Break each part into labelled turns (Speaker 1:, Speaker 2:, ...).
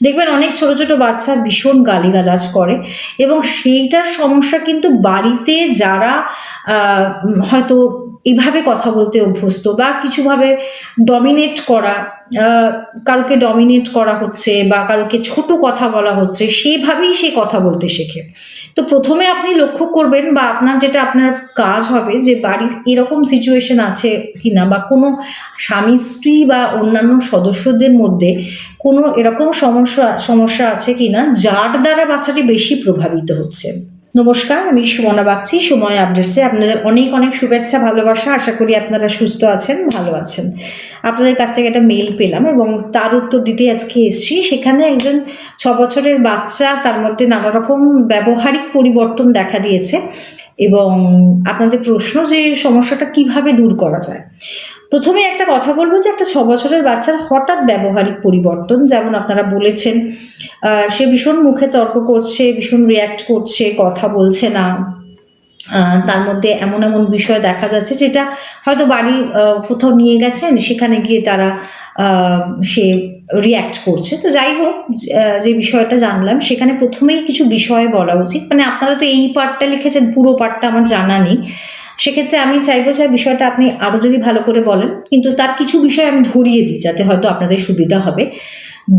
Speaker 1: দেখবেন অনেক ছোট ছোট বাচ্চা ভীষণ গালিগালাজ করে এবং সেইটার সমস্যা কিন্তু বাড়িতে যারা হয়তো এভাবে কথা বলতে অভ্যস্ত বা কিছুভাবে ডমিনেট করা কারোকে ডমিনেট করা হচ্ছে বা কারোকে ছোট কথা বলা হচ্ছে সেভাবেই সে কথা বলতে শেখে। তো প্রথমে আপনি লক্ষ্য করবেন বা আপনার যেটা আপনার কাজ হবে যে বাড়ির এরকম সিচুয়েশন আছে কিনা বা কোনো স্বামী, স্ত্রী বা অন্যান্য সদস্যদের মধ্যে কোনো এরকম সমস্যা সমস্যা আছে কিনা যার দ্বারা বাচ্চাটি বেশি প্রভাবিত হচ্ছে। নমস্কার, আমি সুমনা বাগচি, সময় আপডেটসে আপনাদের অনেক অনেক শুভেচ্ছা, ভালোবাসা। আশা করি আপনারা সুস্থ আছেন, ভালো আছেন। আপনাদের কাছ থেকে একটা মেল পেলাম এবং তার উত্তর দিতে আজকে এসেছি। সেখানে একজন ছ বছরের বাচ্চা, তার মধ্যে নানা রকম ব্যবহারিক পরিবর্তন দেখা দিয়েছে এবং আপনাদের প্রশ্ন যে সমস্যাটা কীভাবে দূর করা যায়। প্রথমে একটা কথা বলব যে একটা ছ বছরের বাচ্চার হঠাৎ ব্যবহারিক পরিবর্তন, যেমন আপনারা বলেছেন সে ভীষণ মুখে তর্ক করছে, ভীষণ রিয়্যাক্ট করছে, কথা বলছে না। তার মধ্যে এমন এমন বিষয় দেখা যাচ্ছে যেটা হয়তো বাড়ি কোথাও নিয়ে গেছেন, সেখানে গিয়ে তারা সে রিয়্যাক্ট করছে। তো যাই হোক যে বিষয়টা জানলাম, সেখানে প্রথমেই কিছু বিষয় বলা উচিত। মানে আপনারা তো এই পার্টটা লিখেছেন, পুরো পার্টটা আমার জানা নেই। সেক্ষেত্রে আমি চাইব যে বিষয়টা আপনি আরও যদি ভালো করে বলেন, কিন্তু তার কিছু বিষয় আমি ধরিয়ে দিই, যাতে হয়তো আপনাদের সুবিধা হবে।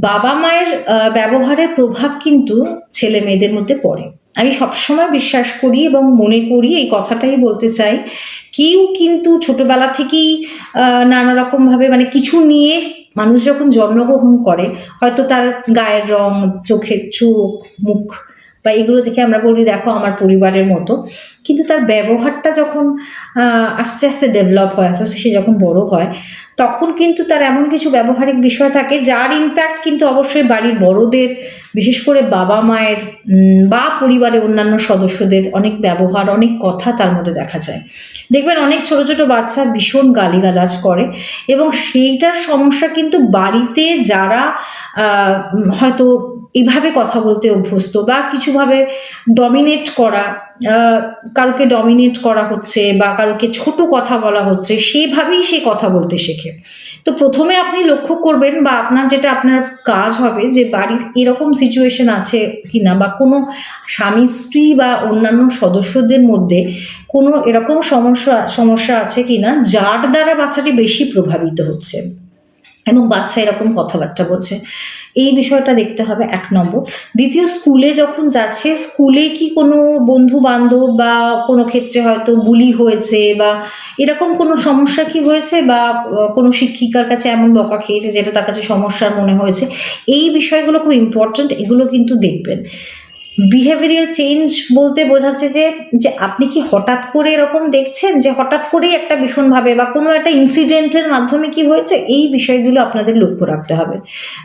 Speaker 1: বাবা মায়ের ব্যবহারের প্রভাব কিন্তু ছেলে মেয়েদের মধ্যে পড়ে। আমি সবসময় বিশ্বাস করি এবং মনে করি এই কথাটাই বলতে চাই। কেউ কিন্তু ছোটবেলা থেকেই নানা রকমভাবে মানে কিছু নিয়ে মানুষ যখন জন্মগ্রহণ করে, হয়তো তার গায়ের রং, চোখের চোখ, মুখ বা এগুলো দেখে আমরা বলি, দেখো, আমার পরিবারের মতো। কিন্তু তার ব্যবহারটা যখন আস্তে আস্তে ডেভেলপ হয়, আস্তে আস্তে সে যখন বড় হয়, তখন কিন্তু তার এমন কিছু ব্যবহারিক বিষয় থাকে, যার ইম্প্যাক্ট কিন্তু অবশ্যই বাড়ির বড়দের, বিশেষ করে বাবা মায়ের বা পরিবারের অন্যান্য সদস্যদের অনেক ব্যবহার, অনেক কথা তার মধ্যে দেখা যায়। দেখবেন অনেক ছোট ছোট বাচ্চা ভীষণ গালিগালাজ করে এবং সেইটার সমস্যা কিন্তু বাড়িতে যারা হয়তো এভাবে কথা বলতে অভ্যস্ত বা কিছুভাবে ডমিনেট করা কারোকে ডমিনেট করা হচ্ছে বা কারোকে ছোট কথা বলা হচ্ছে, সেভাবেই সে কথা বলতে শেখে। তো প্রথমে আপনি লক্ষ্য করবেন বা আপনার যেটা আপনার কাজ হবে যে বাড়ির এরকম সিচুয়েশন আছে কি না বা কোনো স্বামী, স্ত্রী বা অন্যান্য সদস্যদের মধ্যে কোনো এরকম সমস্যা সমস্যা আছে কি না যার দ্বারা বাচ্চাটি বেশি প্রভাবিত হচ্ছে। এবং বাচ্চা এরকম কথাবার্তা বলছে। এই বিষয়টা দেখতে হবে এক নম্বর। দ্বিতীয়, স্কুলে যখন যাচ্ছে, স্কুলে কি কোনো বন্ধু বান্ধব বা কোনো ক্ষেত্রে হয়তো বুলি হয়েছে বা এরকম কোনো সমস্যা কি হয়েছে বা কোনো শিক্ষিকার কাছে এমন বকা খেয়েছে যেটা তার কাছে সমস্যার মনে হয়েছে? এই বিষয়গুলো খুব ইম্পর্ট্যান্ট এগুলো কিন্তু দেখবেন। বিহেভিয়ারাল চেঞ্জ বলতে বোঝাচ্ছে যে যে আপনি কি হঠাৎ করে এরকম দেখছেন? যে হঠাৎ করেই একটা ভীষণভাবে বা কোনো একটা ইনসিডেন্টের মাধ্যমে কি হয়েছে? এই বিষয়গুলো আপনাদের লক্ষ্য রাখতে হবে।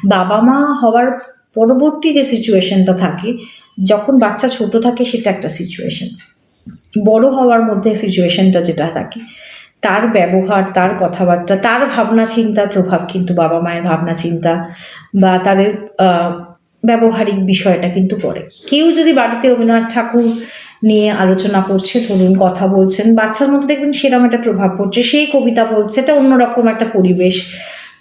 Speaker 1: বাবা মা হওয়ার পরবর্তী যে সিচুয়েশনটা থাকে, যখন বাচ্চা ছোট থাকে সেটা একটা সিচুয়েশন বড় হওয়ার মধ্যে সিচুয়েশনটা যেটা থাকে, তার ব্যবহার, তার কথাবার্তা, তার ভাবনা চিন্তার প্রভাব কিন্তু বাবা মায়ের ভাবনা চিন্তা বা তাদের ব্যবহারিক বিষয়টা কিন্তু পড়ে। কেউ যদি বাড়িতে রবীন্দ্রনাথ ঠাকুর নিয়ে আলোচনা করছে, ধরুন কথা বলছেন, বাচ্চার মধ্যে দেখবেন সেরকম একটা প্রভাব পড়ছে, সেই কবিতা বলছে, এটা অন্যরকম একটা পরিবেশ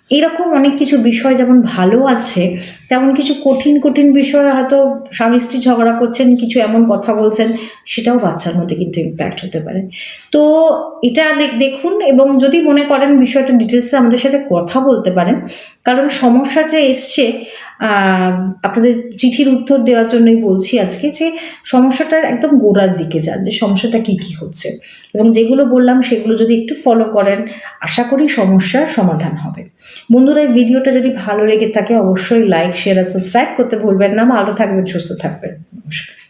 Speaker 1: এরকম অনেক কিছু বিষয় যেমন ভালো আছে, তেমন কিছু কঠিন কঠিন বিষয় হয়তো স্বামী স্ত্রী ঝগড়া করছেন, কিছু এমন কথা বলছেন, সেটাও বাচ্চার মধ্যে কিন্তু ইম্প্যাক্ট হতে পারে। তো এটা দেখ- দেখুন এবং যদি মনে করেন বিষয়টা ডিটেলসে আমাদের সাথে কথা বলতে পারেন, কারণ সমস্যা যে এসছে আপনাদের চিঠির উত্তর দেওয়ার জন্যই বলছি আজকে যে সমস্যাটার একদম গোড়ার দিকে যান, যে সমস্যাটা কি কি হচ্ছে। এবং যেগুলো বললাম সেগুলো যদি একটু ফলো করেন, আশা করি সমস্যার সমাধান হবে। বন্ধুরা, এই ভিডিওটা যদি ভালো লেগে থাকে, অবশ্যই লাইক শেয়ার আর সাবস্ক্রাইব করতে ভুলবেন না। ভালো থাকবেন, সুস্থ থাকবেন। নমস্কার।